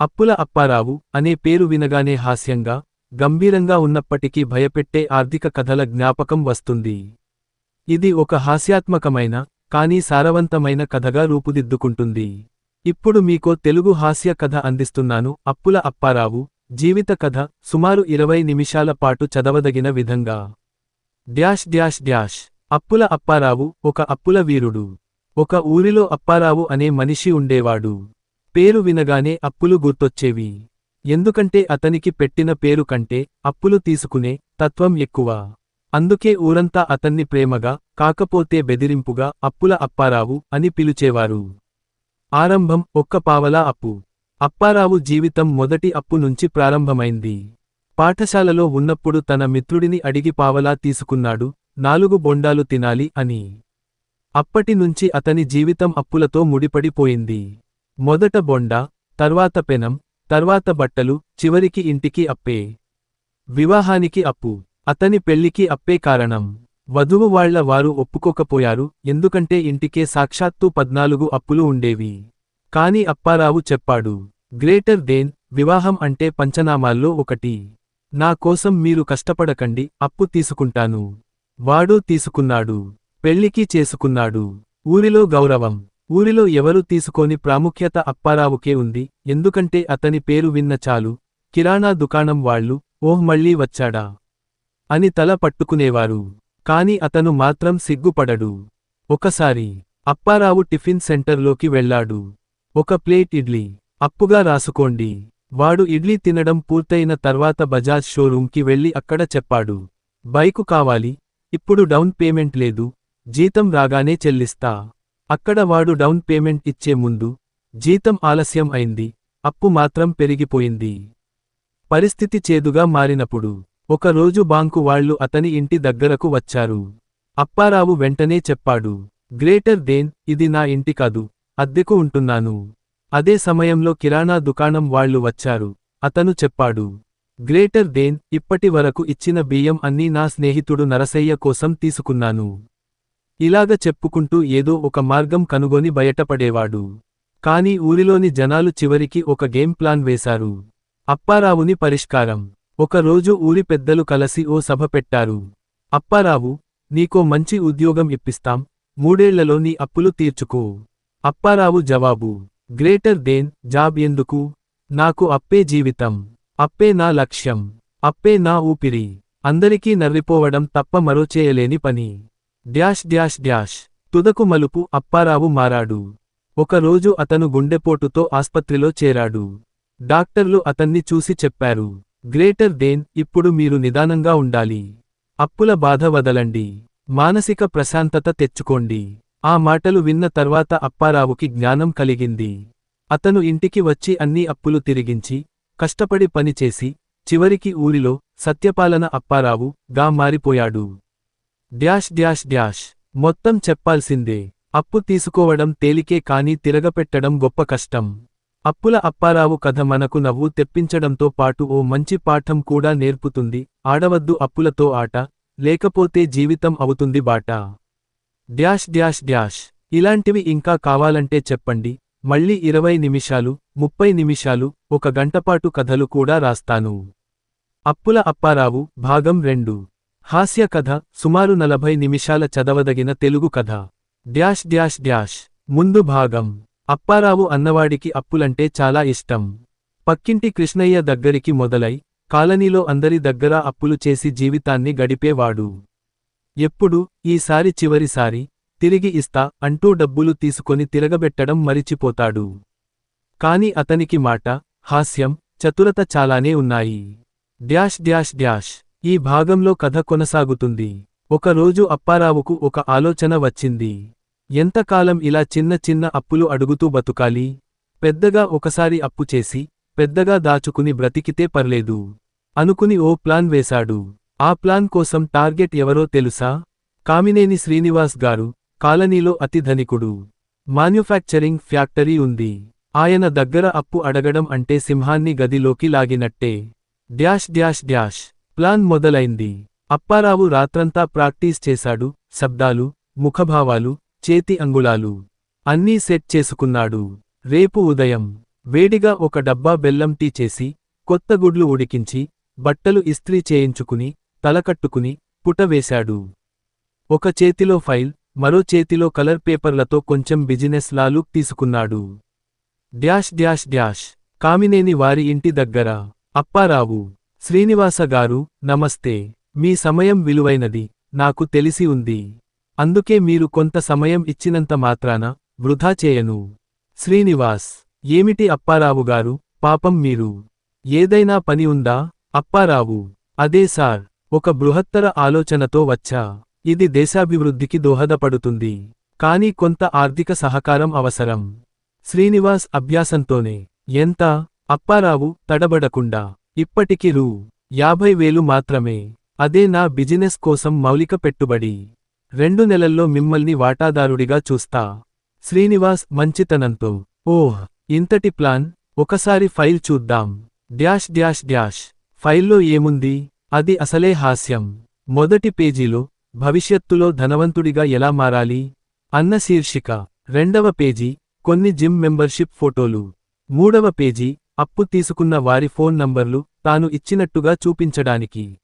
అప్పుల అప్పారావు అనే పేరు వినగానే హాస్యంగా గంభీరంగా ఉన్నప్పటికీ భయపెట్టే ఆర్థిక కథల జ్ఞాపకం వస్తుంది. ఇది ఒక హాస్యాత్మకమైన కానీ సారవంతమైన కథగా రూపుదిద్దుకుంటుంది. ఇప్పుడు మీకో తెలుగు హాస్య కథ అందిస్తున్నాను. అప్పుల అప్పారావు జీవిత కథ సుమారు ఇరవై నిమిషాల పాటు చదవదగిన విధంగా. Dash dash dash. అప్పుల అప్పారావు ఒక అప్పుల వీరుడు. ఒక ఊరిలో అప్పారావు అనే మనిషి ఉండేవాడు. పేరు వినగానే అప్పులు గుర్తొచ్చేవి. ఎందుకంటే అతనికి పెట్టిన పేరు కంటే అప్పులు తీసుకునే తత్వం ఎక్కువ. అందుకే ఊరంతా అతన్ని ప్రేమగా కాకపోతే బెదిరింపుగా అప్పుల అప్పారావు అని పిలిచేవారు. ఆరంభం ఒక్క పావలా అప్పు. అప్పారావు జీవితం మొదటి అప్పు నుంచి ప్రారంభమైంది. పాఠశాలలో ఉన్నప్పుడు తన మిత్రుడిని అడిగి పావలా తీసుకున్నాడు నాలుగు బొండాలు తినాలి అని. అప్పటి నుంచి అతని జీవితం అప్పులతో ముడిపడిపోయింది. మొదట బొండ తర్వాత పెనం తర్వాత బట్టలు చివరికి ఇంటికి అప్పే. వివాహానికి అప్పు. అతని పెళ్ళికి అప్పే కారణం. వధువు వాళ్ళ వారు ఒప్పుకోకపోయారు ఎందుకంటే ఇంటికే సాక్షాత్తు పద్నాలుగు అప్పులు ఉండేవి. కాని అప్పారావు చెప్పాడు గ్రేటర్ దేన్ వివాహం అంటే పంచనామాల్లో ఒకటి. నా కోసం మీరు కష్టపడకండి అప్పు తీసుకుంటాను. వాడూ తీసుకున్నాడు పెళ్ళికి చేసుకున్నాడు. ఊరిలో గౌరవం. ఊరిలో ఎవరు తీసుకోని ప్రాముఖ్యత అప్పారావుకే ఉంది ఎందుకంటే అతని పేరు విన్న చాలు కిరాణా దుకాణం వాళ్ళు ఓహ్ మళ్ళీ వచ్చాడా? అని తల పట్టుకునేవారు. కాని అతను మాత్రం సిగ్గుపడడు. ఒకసారి అప్పారావు టిఫిన్ సెంటర్లోకి వెళ్ళాడు. ఒక ప్లేట్ ఇడ్లీ. అప్పుగా రాసుకోండి. వాడు ఇడ్లీ తినడం పూర్తయిన తర్వాత బజాజ్ షోరూంకి వెళ్ళి అక్కడ చెప్పాడు. బైకు కావాలి. ఇప్పుడు డౌన్ పేమెంట్ లేదు. జీతం రాగానే చెల్లిస్తా. అక్కడ వాడు డౌన్ పేమెంట్ ఇచ్చే ముందు జీతం ఆలస్యం అయింది అప్పు మాత్రం పెరిగిపోయింది. పరిస్థితి చేదుగా మారినప్పుడు ఒకరోజు బాంకు వాళ్ళు అతని ఇంటి దగ్గరకు వచ్చారు. అప్పారావు వెంటనే చెప్పాడు గ్రేటర్ దేన్ ఇది నా ఇంటి కాదు అద్దెకు ఉంటున్నాను. అదే సమయంలో కిరాణా దుకాణం వాళ్ళు వచ్చారు. అతను చెప్పాడు గ్రేటర్ దేన్ ఇప్పటి వరకు ఇచ్చిన బియ్యం అన్నీ నా స్నేహితుడు నరసయ్య కోసం తీసుకున్నాను. ఇలాగ చెప్పుకుంటూ ఏదో ఒక మార్గం కనుగొని బయటపడేవాడు. కాని ఊరిలోని జనాలు చివరికి ఒక గేమ్ ప్లాన్ వేశారు. అప్పారావుని పరిష్కారం. ఒకరోజు ఊరి పెద్దలు కలసి ఓ సభ పెట్టారు. అప్పారావు నీకో మంచి ఉద్యోగం ఇప్పిస్తాం. మూడేళ్ళలో నీ అప్పులు తీర్చుకో. అప్పారావు జవాబు గ్రేటర్ దేన్ జాబ్ ఎందుకు? నాకు అప్పే జీవితం. అప్పే నా లక్ష్యం. అప్పే నా ఊపిరి. అందరికీ నర్రిపోవడం తప్ప మరో చేయలేని పని. Dash dash dash. తుదకు మలుపు అప్పారావు మారాడు. ఒకరోజు అతను గుండెపోటుతో ఆస్పత్రిలో చేరాడు. డాక్టర్లు అతన్ని చూసి చెప్పారు గ్రేటర్ దేన్ ఇప్పుడు మీరు నిదానంగా ఉండాలి. అప్పుల బాధ వదలండి. మానసిక ప్రశాంతత తెచ్చుకోండి. ఆ మాటలు విన్న తర్వాత అప్పారావుకి జ్ఞానం కలిగింది. అతను ఇంటికి వచ్చి అన్ని అప్పులు తిరిగించి కష్టపడి పనిచేసి చివరికి ఊరిలో సత్యపాలన అప్పారావు గా మారిపోయాడు. Dash dash dash. మొత్తం చెప్పాల్సిందే. అప్పు తీసుకోవడం తేలికే కాని తిరగపెట్టడం గొప్ప కష్టం. అప్పుల అప్పారావు కథ మనకు నవ్వు తెప్పించడంతో పాటు ఓ మంచి పాఠం కూడా నేర్పుతుంది. ఆడవద్దు అప్పులతో ఆట లేకపోతే జీవితం అవుతుంది బాట. Dash dash dash. ఇలాంటివి ఇంకా కావాలంటే చెప్పండి. మళ్ళీ ఇరవై నిమిషాలు ముప్పై నిమిషాలు ఒక గంటపాటు కథలు కూడా రాస్తాను. అప్పుల అప్పారావు భాగం రెండు. హాస్య కథ సుమారు నలభై నిమిషాల చదవదగిన తెలుగు కథ. Dash dash dash. ముందు భాగం. అప్పారావు అన్నవాడికి అప్పులంటే చాలా ఇష్టం. పక్కింటి కృష్ణయ్య దగ్గరికి మొదలై కాలనీలో అందరి దగ్గర అప్పులు చేసి జీవితాన్ని గడిపేవాడు. ఎప్పుడు ఈసారి చివరిసారి తిరిగి ఇస్తా అంటూ డబ్బులు తీసుకొని తిరగబెట్టడం మరిచిపోతాడు. కాని అతనికి మాట హాస్యం చతురత చాలానే ఉన్నాయి. Dash dash dash. ఈ భాగంలో కథ కొనసాగుతుంది. ఒకరోజు అప్పారావుకు ఒక ఆలోచన వచ్చింది. ఎంతకాలం ఇలా చిన్న చిన్న అప్పులు అడుగుతూ బతుకాలి? పెద్దగా ఒకసారి అప్పు చేసి పెద్దగా దాచుకుని బ్రతికితే పర్లేదు అనుకుని ఓ ప్లాన్ వేశాడు. ఆ ప్లాన్ కోసం టార్గెట్ ఎవరో తెలుసా? కామినేని శ్రీనివాస్ గారు కాలనీలో అతి ధనికుడు. మాన్యుఫ్యాక్చరింగ్ ఫ్యాక్టరీ ఉంది. ఆయన దగ్గర అప్పు అడగడం అంటే సింహాన్ని గదిలోకి లాగినట్టే. Dash dash dash. ప్లాన్ మొదలైంది. అప్పారావు రాత్రంతా ప్రాక్టీస్ చేశాడు. శబ్దాలు ముఖభావాలు చేతి అంగుళాలు అన్నీ సెట్ చేసుకున్నాడు. రేపు ఉదయం వేడిగా ఒక డబ్బా బెల్లం టీ చేసి కొత్త గుడ్లు ఉడికించి బట్టలు ఇస్త్రీ చేయించుకుని తలకట్టుకుని పుటవేశాడు ఒక చేతిలో ఫైల్ మరో చేతిలో కలర్ పేపర్లతో కొంచెం బిజినెస్ లాలు తీసుకున్నాడు. Dash dash dash. కామినేని వారి ఇంటి దగ్గర. అప్పారావు శ్రీనివాస గారు నమస్తే. మీ సమయం విలువైనది. నాకు తెలిసి ఉంది. అందుకే మీరు కొంత సమయం ఇచ్చినంత మాత్రాన వృధా చేయను. శ్రీనివాస్ ఏమిటి అప్పారావు గారు? పాపం మీరు. ఏదైనా పని ఉందా? అప్పారావు. అదే సార్. ఒక బృహత్తర ఆలోచనతో వచ్చా. ఇది దేశాభివృద్ధికి దోహదపడుతుంది. కానీ కొంత ఆర్థిక సహకారం అవసరం. శ్రీనివాస్ అభ్యాసంతోనే. ఎంత? అప్పారావు తడబడకుండా. ఇప్పటికి రూ. యాభై వేలు మాత్రమే. అదే నా బిజినెస్ కోసం మౌలిక పెట్టుబడి. రెండు నెలల్లో మిమ్మల్ని వాటాదారుడిగా చూస్తా. శ్రీనివాస్ మంచితనంతో. ఓహ్ ఇంతటి ప్లాన్. ఒకసారి ఫైల్ చూద్దాం. Dash dash dash. ఫైల్లో ఏముంది? అది అసలే హాస్యం. మొదటి పేజీలో భవిష్యత్తులో ధనవంతుడిగా ఎలా మారాలి? అన్న శీర్షిక. రెండవ పేజీ కొన్ని జిమ్ మెంబర్షిప్ ఫోటోలు. మూడవ పేజీ అప్పు తీసుకున్న వారి ఫోన్ నంబర్లు తాను ఇచ్చినట్టుగా చూపించడానికి.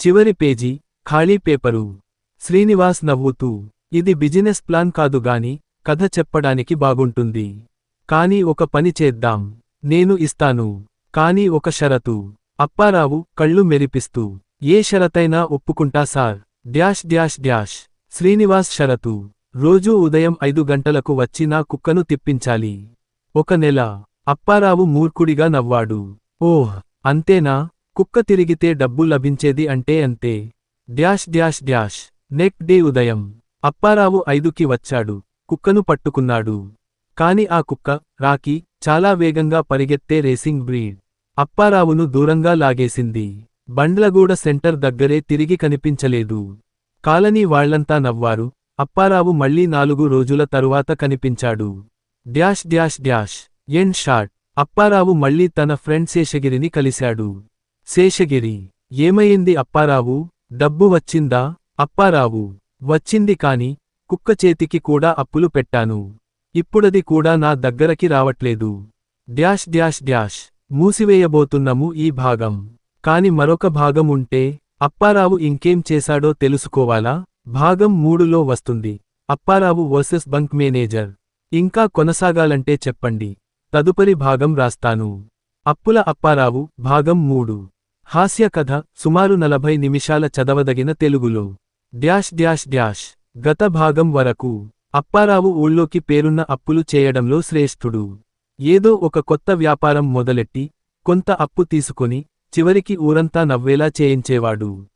చివరి పేజీ ఖాళీ పేపరు. శ్రీనివాస్ నవ్వుతూ ఇది బిజినెస్ ప్లాన్ కాదు గాని కథ చెప్పడానికి బాగుంటుంది. కాని ఒక పని చేద్దాం నేను ఇస్తాను. కాని ఒక షరతు. అప్పారావు కళ్ళు మెరిపిస్తూ ఏ షరతైనా ఒప్పుకుంటా sir. Dash dash dash. Srinivas షరతు. రోజూ ఉదయం ఐదు గంటలకు వచ్చి నా కుక్కను తిప్పించాలి. ఒక నెల. అప్పారావు మూర్ఖుడిగా నవ్వాడు. ఓహ్ అంతేనా? కుక్క తిరిగితే డబ్బు లభించేది అంటే అంతే. Dash dash dash. Next day ఉదయం. అప్పారావు ఐదుకి వచ్చాడు. కుక్కను పట్టుకున్నాడు. కాని ఆ కుక్క రాకీ చాలా వేగంగా పరిగెత్తే రేసింగ్ బ్రీడ్. అప్పారావును దూరంగా లాగేసింది. బండ్లగూడ సెంటర్ దగ్గరే తిరిగి కనిపించలేదు. కాలనీ వాళ్ళంతా నవ్వారు. అప్పారావు మళ్ళీ నాలుగు రోజుల తరువాత కనిపించాడు. Dash dash dash. End shot. Apparao మళ్ళీ తన ఫ్రెండ్ శేషగిరిని కలిశాడు. శేషగిరి ఏమయింది అప్పారావు? డబ్బు వచ్చిందా? అప్పారావు వచ్చింది కాని కుక్క చేతికి కూడా అప్పులు పెట్టాను. ఇప్పుడది కూడా నా దగ్గరకి రావట్లేదు. Dash dash dash. మూసివేయబోతున్నము ఈ భాగం. కాని మరొక భాగం ఉంటే అప్పారావు ఇంకేం చేశాడో తెలుసుకోవాలా? భాగం మూడులో వస్తుంది. Apparao versus bank manager. ఇంకా కొనసాగాలంటే చెప్పండి. తదుపరి భాగం రాస్తాను. అప్పుల అప్పారావు భాగం మూడు. హాస్య కథ సుమారు నలభై నిమిషాల చదవదగిన తెలుగులో. Dash dash dash. గత భాగం వరకు. అప్పారావు ఊళ్ళోకి పేరున్న అప్పులు చేయడంలో శ్రేష్ఠుడు. ఏదో ఒక కొత్త వ్యాపారం మొదలెట్టి కొంత అప్పు తీసుకొని చివరికి ఊరంతా నవ్వేలా చేయించేవాడు.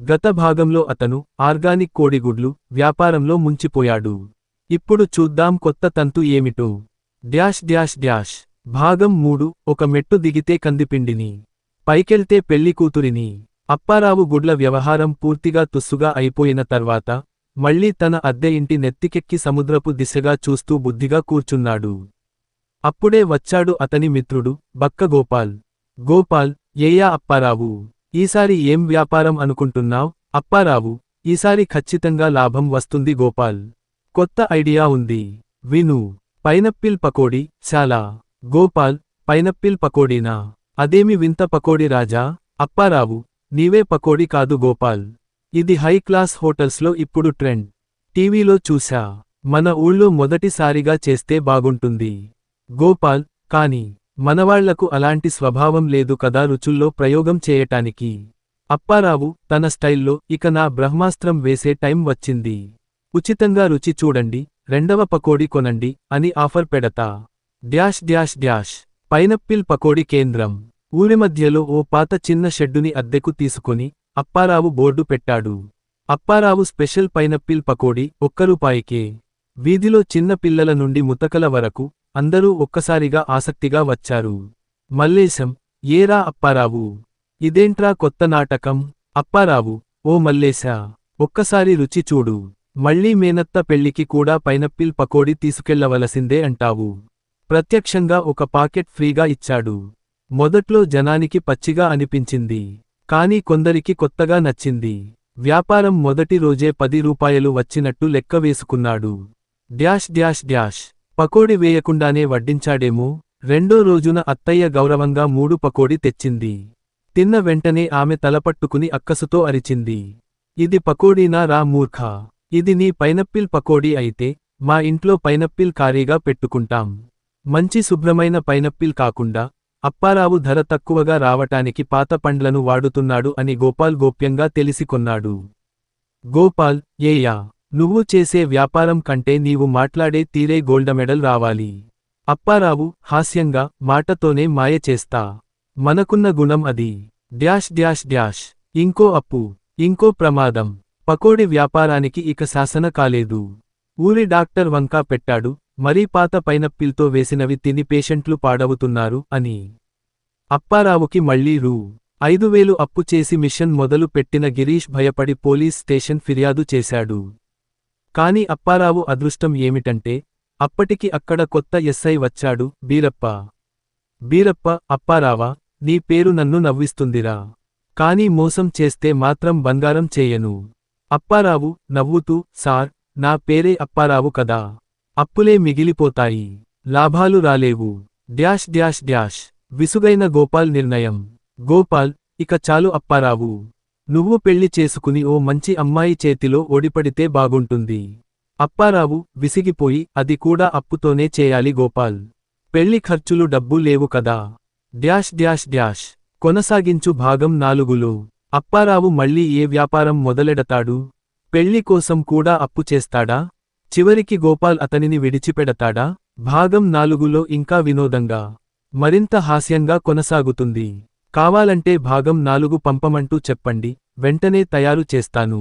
గత భాగంలో అతను ఆర్గానిక్ కోడిగుడ్లు వ్యాపారంలో ముంచిపోయాడు. ఇప్పుడు చూద్దాం కొత్త తంతు ఏమిటో. Dash dash dash. భాగం మూడు. ఒక మెట్టు దిగితే కందిపిండిని. పైకెళ్తే పెళ్ళికూతురిని అప్పారావు గుడ్ల వ్యవహారం పూర్తిగా తుస్సుగా అయిపోయిన తర్వాత మళ్ళీ తన అద్దె ఇంటి నెత్తికెక్కి సముద్రపు దిశగా చూస్తూ బుద్ధిగా కూర్చున్నాడు. అప్పుడే వచ్చాడు అతని మిత్రుడు బక్క గోపాల్. గోపాల్ ఏయా అప్పారావు? ఈసారి ఏం వ్యాపారం అనుకుంటున్నావ్? అప్పారావు ఈసారి ఖచ్చితంగా లాభం వస్తుంది గోపాల్. కొత్త ఐడియా ఉంది. విను. పైనప్పిల్ పకోడీ చాలా. గోపాల్ పైనప్పిల్ పకోడీనా? అదేమి వింత పకోడీ రాజా? అప్పారావు నీవే పకోడీ కాదు గోపాల్. ఇది హై క్లాస్ హోటల్స్లో ఇప్పుడు ట్రెండ్. టీవీలో చూశా. మన ఊళ్ళో మొదటిసారిగా చేస్తే బాగుంటుంది. గోపాల్ కాని మనవాళ్ళకు అలాంటి స్వభావం లేదు కదా రుచుల్లో ప్రయోగం చేయటానికి. అప్పారావు తన స్టైల్లో ఇక నా బ్రహ్మాస్త్రం వేసే టైం వచ్చింది. ఉచితంగా రుచి చూడండి. రెండవ పకోడీ కొనండి అని ఆఫర్ పెడతా. Dash dash dash. Pineapple pakodi కేంద్రం. ఊరి మధ్యలో ఓ పాత చిన్న షెడ్డుని అద్దెకు తీసుకుని అప్పారావు బోర్డు పెట్టాడు. అప్పారావు స్పెషల్ పైనప్పిల్ పకోడీ ఒక్క రూపాయికే. వీధిలో చిన్న పిల్లల నుండి ముతకల వరకు అందరూ ఒక్కసారిగా ఆసక్తిగా వచ్చారు. మల్లేశం ఏరా అప్పారావు? ఇదేంట్రా కొత్త నాటకం? అప్పారావు ఓ మల్లేశా ఒక్కసారి రుచి చూడు. మళ్ళీ మేనత్త పెళ్ళికి కూడా పైనప్పిల్ పకోడీ తీసుకెళ్ళవలసిందే అంటావు. ప్రత్యక్షంగా ఒక పాకెట్ ఫ్రీగా ఇచ్చాడు. మొదట్లో జనానికి పచ్చిగా అనిపించింది. కాని కొందరికి కొత్తగా నచ్చింది. వ్యాపారం మొదటి రోజే పది రూపాయలు వచ్చినట్టు లెక్క వేసుకున్నాడు. Dash dash dash. పకోడి వేయకుండానే వడ్డించాడేమో. రెండో రోజున అత్తయ్య గౌరవంగా మూడు పకోడి తెచ్చింది. తిన్న వెంటనే ఆమె తలపట్టుకుని అక్కసుతో అరిచింది. ఇది పకోడీనా రా మూర్ఖ? ఇది నీ పైనప్పిల్ పకోడీ అయితే మా ఇంట్లో పైనప్పిల్ కారీగా పెట్టుకుంటాం. మంచి శుభ్రమైన పైనప్పిల్ కాకుండా అప్పారావు ధర తక్కువగా రావటానికి పాత పండ్లను వాడుతున్నాడు అని గోపాల్ గోప్యంగా తెలిసికొన్నాడు. గోపాల్ ఏయా నువ్వు చేసే వ్యాపారం కంటే నీవు మాట్లాడే తీరే గోల్డ్ మెడల్ రావాలి. అప్పారావు హాస్యంగా మాటతోనే మాయ చేస్తా. మనకున్న గుణం అది. Dash dash dash. ఇంకో అప్పు ఇంకో ప్రమాదం. పకోడి వ్యాపారానికి ఇక శాసన కాలేదు. ఊరి డాక్టర్ వంకా పెట్టాడు మరీ పాత పైనప్పిల్తో వేసినవి తిని పేషెంట్లు పాడవుతున్నారు అని. అప్పారావుకి మళ్ళీ రూ. ఐదువేలు అప్పు చేసి మిషన్ మొదలు పెట్టిన గిరీష్ భయపడి పోలీస్ స్టేషన్ ఫిర్యాదు చేశాడు. కాని అప్పారావు అదృష్టం ఏమిటంటే అప్పటికి అక్కడ కొత్త ఎస్ఐ వచ్చాడు బీరప్ప. బీరప్ప అప్పారావా నీ పేరు నన్ను నవ్విస్తుందిరా. కాని మోసం చేస్తే మాత్రం బంగారం చేయను. అప్పారావు నవ్వుతూ సార్ నా పేరే అప్పారావు కదా. అప్పులే మిగిలిపోతాయి. లాభాలు రాలేవు. Dash dash dash. విసుగైన గోపాల్ నిర్ణయం. గోపాల్ ఇక చాలు అప్పారావు. నువ్వు పెళ్ళి చేసుకుని ఓ మంచి అమ్మాయి చేతిలో ఓడిపడితే బాగుంటుంది. అప్పారావు విసిగిపోయి అది కూడా అప్పుతోనే చేయాలి గోపాల్. పెళ్ళి ఖర్చులు డబ్బు లేవు కదా. Dash dash dash. కొనసాగించు భాగం నాలుగులో. అప్పారావు మళ్ళీ ఏ వ్యాపారం మొదలెడతాడు? పెళ్ళి కోసం కూడా అప్పు చేస్తాడా? చివరికి గోపాల్ అతనిని విడిచిపెడతాడా? భాగం నాలుగులో ఇంకా వినోదంగా మరింత హాస్యంగా కొనసాగుతుంది. కావాలంటే భాగం నాలుగు పంపమంటూ చెప్పండి వెంటనే తయారు చేస్తాను.